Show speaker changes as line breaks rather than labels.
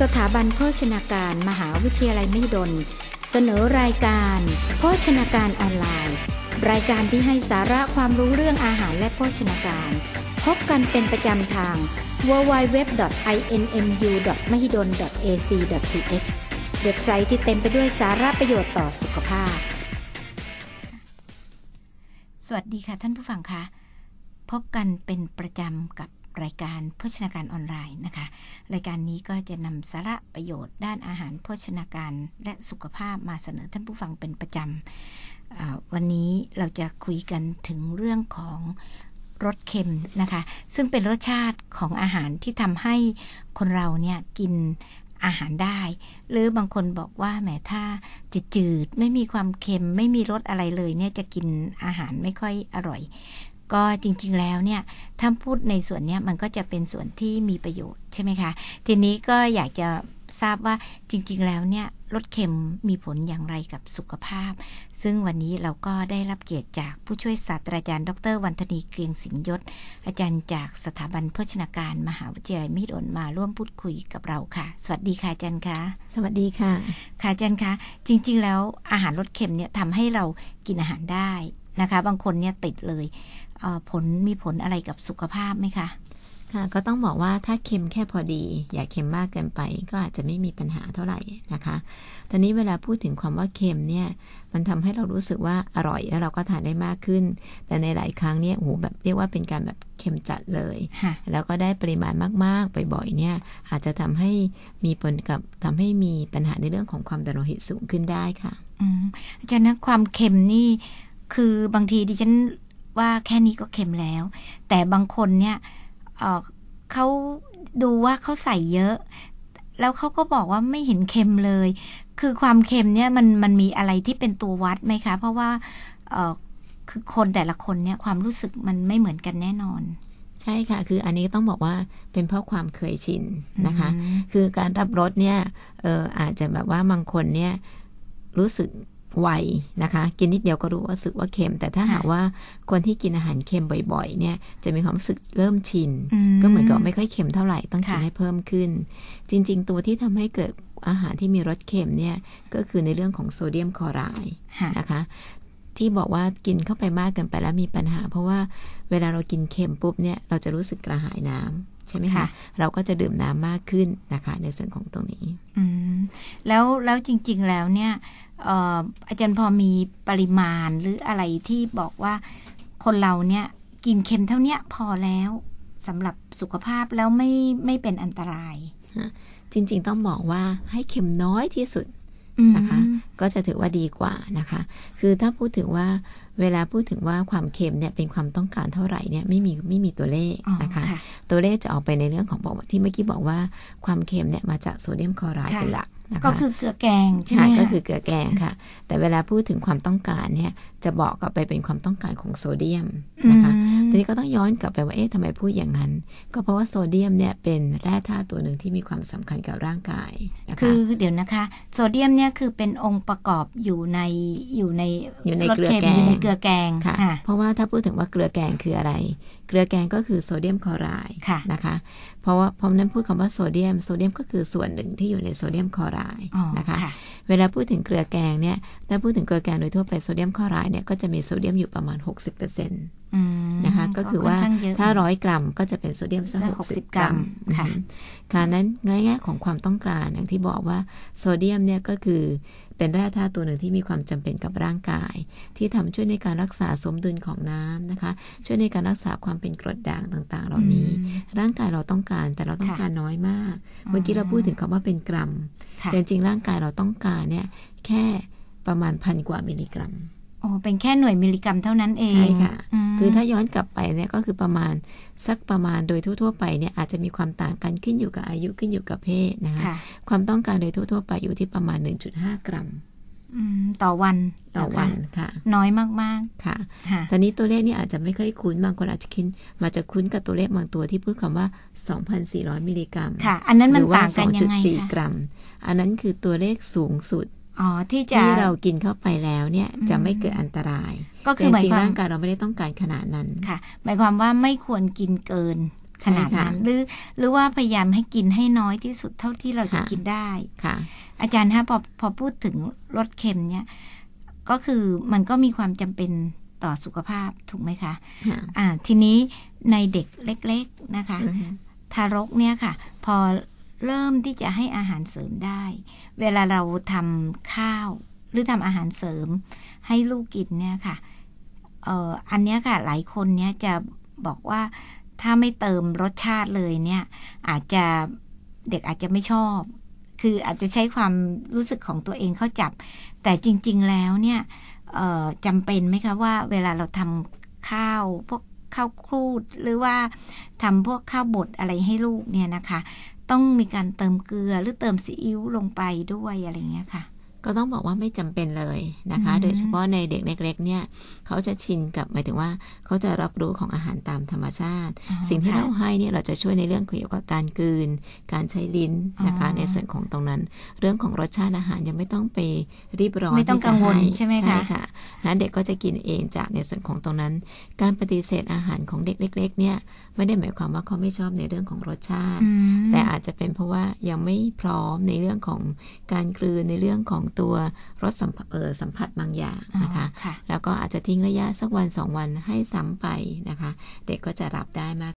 สถาบันโภชนาการมหาวิทยาลัยมหิดล เสนอรายการ โภชนาการออนไลน์ รายการที่ให้สาระความรู้เรื่องอาหารและโภชนาการ พบกันเป็นประจำทาง www.inmu.mahidol.ac.th เว็บไซต์ที่เต็มไปด้วยสาระประโยชน์ต่อสุขภาพ สวัสดีค่ะท่านผู้ฟังคะพบกันเป็นประจำกับ รายการโภชนาการออนไลน์นะคะ รายการนี้ก็จะนำสาระประโยชน์ด้านอาหารโภชนาการและสุขภาพมาเสนอท่านผู้ฟังเป็นประจำวันนี้เราจะคุยกันถึงเรื่องของรสเค็มนะคะ ซึ่งเป็นรสชาติของอาหารที่ทำให้คนเราเนี่ยกินอาหารได้ หรือบางคนบอกว่าแหมถ้าจืดๆไม่มีความเค็มไม่มีรสอะไรเลยเนี่ยจะกินอาหารไม่ค่อยอร่อย ก็จริงๆแล้วเนี่ยถ้าพูดในส่วนนี้มันก็จะเป็นส่วนที่มีประโยชน์ใช่ไหมคะ ทีนี้ก็อยากจะทราบว่าจริง ๆ แล้วเนี่ยลดเค็มมีผลอย่างไรกับสุขภาพ ซึ่งวันนี้เราก็ได้รับเกียรติจากผู้ช่วยศาสตราจารย์ ดร วันธนีเกรียงสิงยศ อาจารย์จากสถาบันโภชนาการมหาวิทยาลัยมหิดลมาร่วมพูดคุยกับเราค่ะ สวัสดีค่ะอาจารย์คะ
สวัสดีค่ะ
ค่ะอาจารย์คะจริง ๆ แล้วอาหารลดเค็มเนี่ยทำให้เรากินอาหารได้ นะคะ บางคนเนี่ยติดเลยผลมีผลอะไรกับสุขภาพไหมคะ
ค่ะ ก็ต้องบอกว่าถ้าเค็มแค่พอดี อย่าเค็มมากเกินไป ก็อาจจะไม่มีปัญหาเท่าไหร่นะคะ ตอนนี้เวลาพูดถึงความว่าเค็มเนี่ย มันทำให้เรารู้สึกว่าอร่อยแล้วเราก็ทานได้มากขึ้น แต่ในหลายครั้งเนี่ยโหแบบเรียกว่าเป็นการแบบเค็มจัดเลย แล้วก็ได้ปริมาณมากๆ บ่อยๆ เนี่ย อาจจะทำให้มีผลกับทำให้มีปัญหาในเรื่องของความดันโลหิตสูงขึ้นได้ค่ะ
อาจารย์นะความเค็มนี่ คือบางทีดิฉันว่าแค่นี้ก็เค็มแล้ว แต่บางคนเนี่ยเขาดูว่าเขาใส่เยอะ แล้วเขาก็บอกว่าไม่เห็นเค็มเลย คือความเค็มเนี่ยมันมันมีอะไรที่เป็นตัววัดไหมคะ เพราะว่าคือคนแต่ละคนเนี่ยความรู้สึกมันไม่เหมือนกันแน่นอน
ใช่ค่ะ คืออันนี้ต้องบอกว่าเป็นเพราะความเคยชินนะคะ คือการรับรสเนี่ยเอออาจจะแบบว่าบางคนเนี่ยรู้สึก ไวนะคะ กินนิดเดียวก็รู้ว่าสึกว่าเค็ม แต่ถ้าหากว่าคนที่กินอาหารเค็มบ่อยๆ เนี่ย จะมีความรู้สึกเริ่มชิน ก็เหมือนกับไม่ค่อยเค็มเท่าไหร่ต้องกินให้เพิ่มขึ้น จริง ๆ ตัวที่ทำให้เกิดอาหารที่มีรสเค็มเนี่ย ก็คือในเรื่องของโซเดียมคลอไรด์นะคะ ที่บอกว่ากินเข้าไปมากเกินไปแล้วมีปัญหา เพราะว่าเวลาเรากินเค็มปุ๊บเนี่ยเราจะรู้สึกกระหายน้ำใช่ไหมคะเราก็จะดื่มน้ำมากขึ้นนะคะ ในส่วนของตรงนี้
อืมแล้วแล้วจริง ๆแล้วเนี่ยอาจารย์พอมีปริมาณหรืออะไรที่บอกว่าคนเราเนี่ยกินเค็มเท่านี้พอแล้วสำหรับสุขภาพแล้วไม่ไม่เป็นอันตราย
จริง ๆ ต้องบอกว่าให้เค็มน้อยที่สุด นะคะ ก็จะถือว่าดีกว่านะคะ คือถ้าพูดถึงว่าเวลาพูดถึงว่าความเค็มเนี่ยเป็นความต้องการเท่าไหร่เนี่ยไม่มีไม่มีตัวเลขนะคะ ตัวเลขจะออกไปในเรื่องของบอกที่เมื่อกี้บอกว่าความเค็มเนี่ยมาจากโซเดียมคลอไรด์เป็นหลักนะคะ
ก็คือเกลือแกงใช่ไหม
ก็คือเกลือแกงค่ะ แต่เวลาพูดถึงความต้องการเนี่ยจะบอกกลับไปเป็นความต้องการของโซเดียมนะคะทีนี้ก็ต้องย้อนกลับไปว่า เอ๊ะทำไมพูดอย่างนั้น ก็เพราะว่าโซเดียมเนี่ยเป็นแร่ธาตุตัวหนึ่งที่มีความสำคัญกับร่างกาย
นะคะคือเดี๋ยวนะคะ โซเดียมเนี่ยคือเป็นองค์ประกอบอยู่ในอยู่ใน
อยู่ในเกลือแกง
อยู่ในเกลือแกง
ค่ะ เพราะว่าถ้าพูดถึงว่าเกลือแกงคืออะไร เกลือแกงก็คือโซเดียมคลอไรด์นะคะ เพราะว่าพอนั้นพูดคำว่าโซเดียม โซเดียมก็คือส่วนหนึ่งที่อยู่ในโซเดียมคลอไรด์นะคะ เวลาพูดถึงเกลือแกงเนี่ยถ้าพูดถึงเกลือแกงโดยทั่วไปโซเดียมคลอไรด์เนี่ยก็จะมีโซเดียมอยู่ประมาณ 60%นะคะก็คือว่าถ้าร้อยกรัมก็จะเป็นโซเดียมสักหกสิบกรัมค่ะค่ะนั้นง่ายๆของความต้องการอย่างที่บอกว่าโซเดียมเนี่ยก็คือเป็นแร่ธาตุตัวหนึ่งที่มีความจำเป็นกับร่างกาย ที่ทำช่วยในการรักษาสมดุลของน้ำนะคะ ช่วยในการรักษาความเป็นกรดด่างต่างๆ เหล่านี้ ร่างกายเราต้องการแต่เราต้องการน้อยมาก เมื่อกี้เราพูดถึงคำว่าเป็นกรัมแต่จริงร่างกายเราต้องการเนี่ยแค่ประมาณพันกว่ามิลลิกรัม
โอ้เป็นแค่หน่วยมิลลิกรัมเท่านั้นเอง
ใช่ค่ะ คือถ้าย้อนกลับไปเนี่ยก็คือประมาณสักประมาณโดยทั่วๆไปเนี่ยอาจจะมีความต่างกันขึ้นอยู่กับอายุขึ้นอยู่กับเพศนะคะความต้องการโดยทั่วๆ ไปอยู่ที่ประมาณ 1.5 กรัม
ต่อวัน
ต่อวันค่ะ
น้อยมาก
ๆค่ะตอนนี้ตัวเลขนี่อาจจะไม่ค่อยคุ้นบางคนอาจจะคิดมาจะคุ้นกับตัวเลขบางตัวที่พูดคำว่า 2,400 มิลลิกรัม
ค่ะ อันนั้นมันต่างกันยังไง
คะ2.4กรัม อันนั้นคือตัวเลขสูงสุด
อ๋อที่จะ
ที่เรากินเข้าไปแล้วเนี่ยจะไม่เกิดอันตราย ก็คือหมายความร่างกายเราไม่ได้ต้องการขนาดนั้น
ค่ะ หมายความว่าไม่ควรกินเกินขนาดนั้นหรือหรือว่าพยายามให้กินให้น้อยที่สุดเท่าที่เราจะกินได้
ค่ะ
อาจารย์ฮะพอพอพูดถึงรสเค็มเนี่ย ก็คือมันก็มีความจำเป็นต่อสุขภาพถูกไหมคะอ่าทีนี้ในเด็กเล็ก ๆนะคะ ทารกเนี่ยค่ะ พอ เริ่มที่จะให้อาหารเสริมได้ เวลาเราทำข้าว หรือทำอาหารเสริม ให้ลูกกินเนี่ยค่ะเอ่ออันนี้ค่ะหลายคนเนี่ยจะบอกว่าถ้าไม่เติมรสชาติเลยเนี่ย อาจจะเด็กอาจจะไม่ชอบ คืออาจจะใช้ความรู้สึกของตัวเองเข้าจับ แต่จริง ๆแล้วเนี่ยจำเป็นไหมคะว่าเวลาเราทำข้าวพวกข้าวครูดหรือว่าทำพวกข้าวบดอะไรให้ลูกเนี่ยนะคะ ต้องมีการเติมเกลือหรือเติมซีอิ๊วลงไปด้วยอะไรเงี้ยค่ะ
ก็ต้องบอกว่าไม่จำเป็นเลยนะคะ โดยเฉพาะในเด็กเล็ก ๆ เนี่ยเขาจะชินกับหมายถึงว่าเขาจะรับรู้ของอาหารตามธรรมชาติ สิ่งที่เราให้เนี่ยเราจะช่วยในเรื่องเกี่ยวกับการกลืน การใช้ลิ้นนะคะ ในส่วนของตรงนั้น เรื่องของรสชาติอาหารยังไม่ต้องไปรีบร้อน
ไม่ต้องกังวลใช่ไหมคะใช่
ค่ะนั้นเด็กก็จะกินเองจากในส่วนของตรงนั้น การปฏิเสธอาหารของเด็กเล็ก ๆ เนี่ยไม่ได้หมายความว่าเขาไม่ชอบในเรื่องของรสชาติ แต่อาจจะเป็นเพราะว่ายังไม่พร้อมในเรื่องของการกลืนในเรื่องของตัวรสสัมสัมผัสบางอย่างนะคะ
คะ
แล้วก็อาจจะทิ้งระยะสักวันสองวันให้ซ้ำไปนะคะ เด็กก็จะรับได้มาก